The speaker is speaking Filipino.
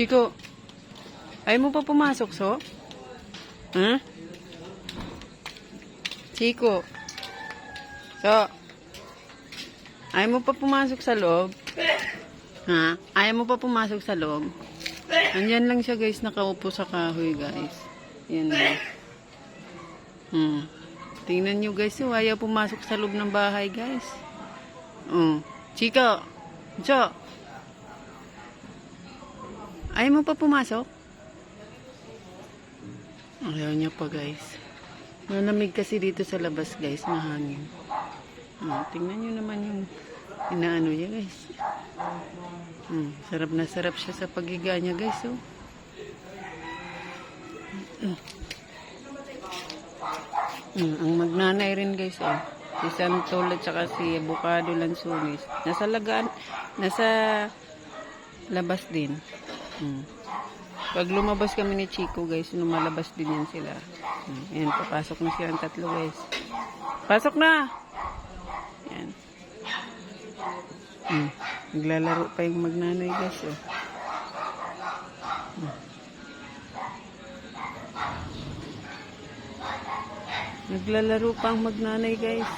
Chico, ayaw mo pa pumasok, so? Ha? Chico. So, ayaw mo pa pumasok sa loob? Ha? Ayaw mo pa pumasok sa loob? Andyan lang siya, guys. Nakaupo sa kahoy, guys. Yan na. Hmm. Tingnan nyo, guys. Oh, ayaw pumasok sa loob ng bahay, guys. Oh. Chico. Cho. Ayaw mo pa pumasok? Ayaw niya pa, guys. Nanamig kasi dito sa labas, guys. Mahangin. Oh, tingnan nyo naman yung inaano niya, guys. Hmm, sarap na sarap siya sa pagiga niya, guys. Oh. Hmm, ang magnanay rin, guys. Oh. Si Santol at saka si Abocado Lansunis. Nasa lagaan, nasa labas din. Hmm. Pag lumabas kami ni Chico, guys, lumalabas din yan sila. Hmm. Ayan, papasok na silang tatlo, guys. Pasok na! Ayan. Hmm. Naglalaro pa yung magnanay, guys. Oh. Hmm. Naglalaro pa ang magnanay, guys.